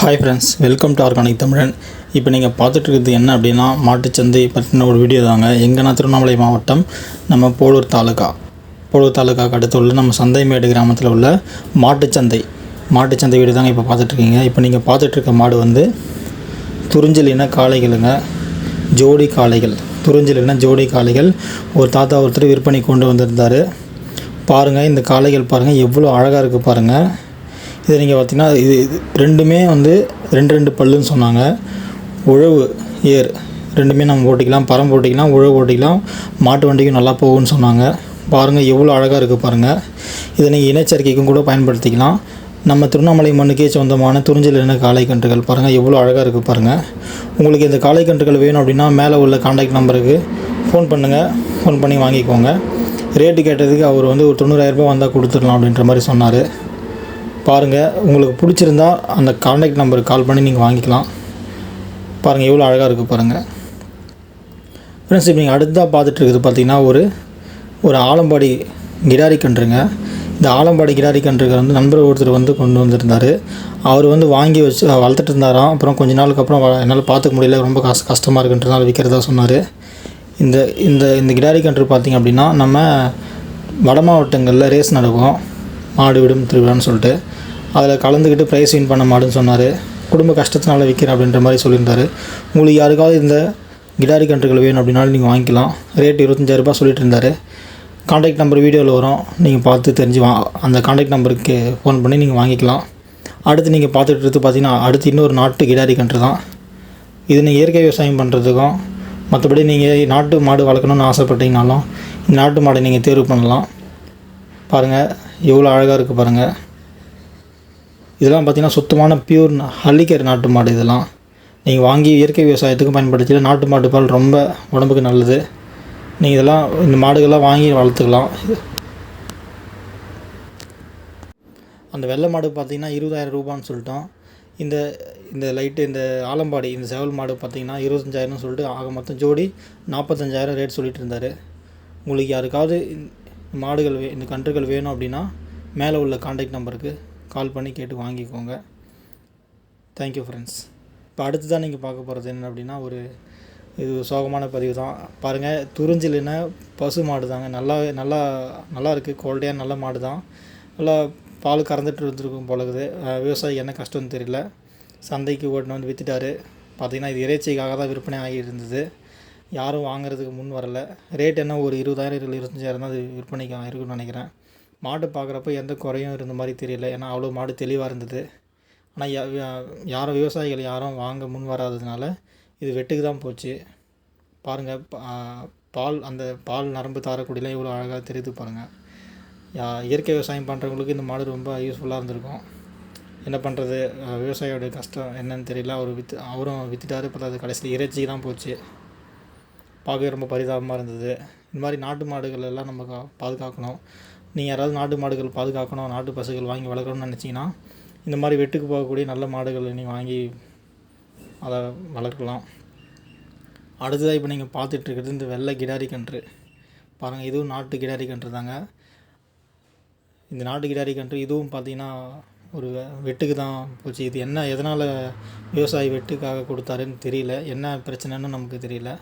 Hi friends welcome to organic Tamilan இப்போ நீங்கள் பார்த்துட்ருக்கறது என்ன அப்படின்னா மாட்டுச்சந்தை பற்றின ஒரு வீடியோ தாங்க. எங்கன்னா திருவண்ணாமலை மாவட்டம் நம்ம போலூர் தாலுக்கா போலூர் தாலுக்காக்கு அடுத்து உள்ள நம்ம சந்தைமேடு கிராமத்தில் உள்ள மாட்டுச்சந்தை. மாட்டுச்சந்தை வீடு தாங்க இப்போ பார்த்துட்ருக்கீங்க இப்போ நீங்கள் பார்த்துட்ருக்க மாடு வந்து துறிஞ்சலின காளைகளுங்க. ஜோடி காளைகள். துறிஞ்சலின ஜோடி காளைகள். ஒரு தாத்தா ஒருத்தர் விற்பனை கொண்டு வந்திருந்தார். பாருங்கள் இந்த காளைகள் பாருங்கள் எவ்வளோ அழகாக இருக்குது பாருங்கள் இது நீங்கள் பார்த்தீங்கன்னா இது இது ரெண்டுமே வந்து ரெண்டு ரெண்டு பல்லுன்னு சொன்னாங்க. உழவு ஏர் ரெண்டுமே நம்ம ஓட்டிக்கலாம். பரம் ஓட்டிக்கலாம் உழவு ஓட்டிக்கலாம். மாட்டு வண்டிக்கும் நல்லா போகும்னு சொன்னாங்க. பாருங்கள் எவ்வளோ அழகாக இருக்குது பாருங்கள் இதை நீங்கள் இனச்சேர்க்கைக்கும் கூட பயன்படுத்திக்கலாம். நம்ம திருவண்ணாமலை மண்ணுக்கே சொந்தமான துறிஞ்சல் என்ன காளைக்கன்றுகள் பாருங்கள் எவ்வளோ அழகாக இருக்குது பாருங்கள் உங்களுக்கு இந்த காளை கன்றுகள் வேணும் அப்படின்னா மேலே உள்ள காண்டாக்ட் நம்பருக்கு ஃபோன் பண்ணுங்கள் ஃபோன் பண்ணி வாங்கிக்கோங்க. ரேட்டு கேட்டதுக்கு அவர் வந்து ஒரு தொண்ணூறாயிரரூபா வந்தால் கொடுத்துடலாம் அப்படின்ற மாதிரி சொன்னார். பாருங்கள் உங்களுக்கு பிடிச்சிருந்தா அந்த காண்டாக்ட் நம்பருக்கு கால் பண்ணி நீங்கள் வாங்கிக்கலாம். பாருங்கள் எவ்வளோ அழகாக இருக்குது பாருங்கள் ஃப்ரெண்ட்ஸ் இப்போ நீங்கள் அடுத்ததாக பார்த்துட்ருக்குது பார்த்தீங்கன்னா ஒரு ஒரு ஆலம்பாடி கிடாரி கன்றுங்க. இந்த ஆலம்பாடி கிடாரி கன்றுக்கு வந்து நண்பர் ஒருத்தர் வந்து கொண்டு வந்திருந்தார். அவர் வந்து வாங்கி வச்சு வளர்த்துட்டு இருந்தாராம். அப்புறம் கொஞ்ச நாளுக்கு அப்புறம் என்னால் பார்த்துக்க முடியல. ரொம்ப கஷ்ட கஷ்டமாக இருக்குன்றதுனால விற்கிறதா சொன்னார். இந்த இந்த இந்த கிடாரி கன்று பார்த்திங்க அப்படின்னா நம்ம வட மாவட்டங்களில் ரேஸ் நடக்கும். மாடு விடும் திருவிழான்னு சொல்லிட்டு அதில் கலந்துக்கிட்டு ப்ரைஸ் வின் பண்ண மாடுன்னு சொன்னார். குடும்ப கஷ்டத்தினால விற்கிறேன் அப்படின்ற மாதிரி சொல்லியிருந்தாரு. உங்களுக்கு யாருக்காவது இந்த கிடாரி கன்றுகள் வேணும் அப்படின்னாலும் நீங்கள் வாங்கிக்கலாம். ரேட் இருபத்தஞ்சாயிரரூபா சொல்லிட்டு இருந்தார். காண்டாக்ட் நம்பர் வீடியோவில் வரும். நீங்கள் பார்த்து தெரிஞ்சு வா அந்த காண்டாக்ட் நம்பருக்கு ஃபோன் பண்ணி நீங்கள் வாங்கிக்கலாம். அடுத்து நீங்கள் பார்த்துட்டு இருக்கிறது பார்த்தீங்கன்னா அடுத்து இன்னொரு நாட்டு கிடாரி கன்று தான். இது நீங்கள் இயற்கை விவசாயம் பண்ணுறதுக்கும் மற்றபடி நீங்கள் நாட்டு மாடு வளர்க்கணும்னு ஆசைப்பட்டீங்கனாலும் இந்த நாட்டு மாடை நீங்கள் தேர்வு பண்ணலாம். பாருங்கள் எவ்வளோ அழகாக இருக்குது பாருங்கள் இதெல்லாம் பார்த்தீங்கன்னா சுத்தமான பியூர் ஹள்ளிக்கர் நாட்டு மாடு இதெல்லாம். நீங்கள் வாங்கி இயற்கை விவசாயத்துக்கு பயன்படுத்தினா நாட்டு மாட்டு பால் ரொம்ப உடம்புக்கு நல்லது. நீங்கள் இதெல்லாம் இந்த மாடுகள்லாம் வாங்கி வளர்த்துக்கலாம். அந்த வெள்ளை மாடு பார்த்தீங்கன்னா இருபதாயிரம் ரூபான்னு சொல்லிட்டோம். இந்த இந்த லைட்டு இந்த ஆலம்பாடி இந்த செவல் மாடு பார்த்தீங்கன்னா இருபத்தஞ்சாயிரம்னு சொல்லிட்டு ஆக மொத்தம் ஜோடி நாற்பத்தஞ்சாயிரம் ரேட் சொல்லிட்டு இருந்தார். உங்களுக்கு யாருக்காவது மாடுகள் வே இந்த கன்றுகள் வேணும் அப்படின்னா மேலே உள்ள காண்டாக்ட் நம்பருக்கு கால் பண்ணி கேட்டு வாங்கிக்கோங்க. தேங்க்யூ ஃப்ரெண்ட்ஸ் இப்போ அடுத்ததான் நீங்கள் பார்க்க போகிறது என்ன அப்படின்னா ஒரு இது சோகமான பதிவு தான். பாருங்கள் துறிஞ்சில்னா பசு மாடு தாங்க. நல்லா நல்லா நல்லா இருக்குது குவாலிட்டியாக நல்ல மாடு தான். நல்லா பால் கறந்துட்டு இருந்திருக்கும் போலகுது விவசாயி என்ன கஷ்டம்னு தெரியல. சந்தைக்கு ஓட்டினு வந்து விற்றுட்டாரு பார்த்திங்கன்னா இது இறைச்சிக்காக தான் விற்பனை ஆகி இருந்தது யாரும் வாங்குறதுக்கு முன் வரல. ரேட் என்ன? ஒரு இருபதாயிரம் இருபத்தஞ்சாயிரம் தான் அது விற்பனைக்கு இருக்குன்னு நினைக்கிறேன். மாடு பார்க்குறப்ப எந்த குறையும் இருந்த மாதிரி தெரியல. ஏன்னா அவ்வளோ மாடு தெளிவாக இருந்தது. ஆனால் யா- யாரும் விவசாயிகள் யாரும் வாங்க முன் வராததுனால இது வெட்டுக்கு தான் போச்சு. பாருங்கள் பால் அந்த பால் நரம்பு தாரக்கூடியலாம் இவ்வளோ அழகாக தெரியுது பாருங்கள் யா இயற்கை விவசாயம் பண்ணுறவங்களுக்கு இந்த மாடு ரொம்ப யூஸ்ஃபுல்லாக இருந்திருக்கும். என்ன பண்ணுறது விவசாயியோட கஷ்டம் என்னன்னு தெரியல. அவர் விற்று அவரும் விற்றுட்டாரு இப்போ அது கடைசியில் இறைச்சி தான் போச்சு. பார்க்கவே ரொம்ப பரிதாபமாக இருந்தது. இந்த மாதிரி நாட்டு மாடுகள் எல்லாம் நம்ம கா- பாதுகாக்கணும். நீங்கள் யாராவது நாட்டு மாடுகள் பாதுகாக்கணும் நாட்டு பசுகள் வாங்கி வளர்க்கணும்னு நினச்சிங்கன்னா இந்த மாதிரி வெட்டுக்கு போகக்கூடிய நல்ல மாடுகளை நீங்கள் வாங்கி அதை வளர்க்கலாம். அடுத்ததாக இப்போ நீங்கள் பார்த்துட்ருக்கிறது இந்த வெள்ளை கிடாரி கன்று. பாருங்கள் இதுவும் நாட்டு கிடாரி கன்று தாங்க. இந்த நாட்டு கிடாரி கன்று இதுவும் பார்த்தீங்கன்னா ஒரு வெ- வெட்டுக்கு தான் போச்சு. இது என்ன எதனால் விவசாயி வெட்டுக்காக கொடுத்தாருன்னு தெரியல. என்ன பிரச்சனைன்னு நமக்கு தெரியல.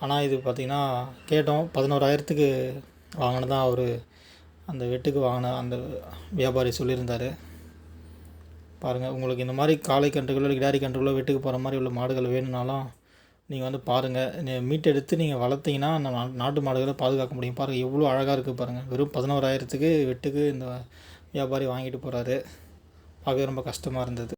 ஆனால் இது பார்த்திங்கன்னா கேட்டோம். பதினோராயிரத்துக்கு வாங்கினதான் அவர் அந்த வெட்டுக்கு வாங்கின அந்த வியாபாரி சொல்லியிருந்தார். பாருங்கள் உங்களுக்கு இந்த மாதிரி காளை கன்றுகளோ கிடாரி கன்றுகளோ வெட்டுக்கு போகிற மாதிரி உள்ள மாடுகள் வேணும்னாலும் நீங்கள் வந்து பாருங்கள் மீட்டை எடுத்து நீங்கள் வளர்த்தீங்கன்னா நம்ம நா- நாட்டு மாடுகளை பாதுகாக்க முடியும். பாருங்கள் எவ்வளோ அழகாக இருக்குது பாருங்கள் வெறும் பதினோராயிரத்துக்கு வெட்டுக்கு இந்த வியாபாரி வாங்கிட்டு போகிறாரு பார்க்க ரொம்ப கஷ்டமாக இருந்தது.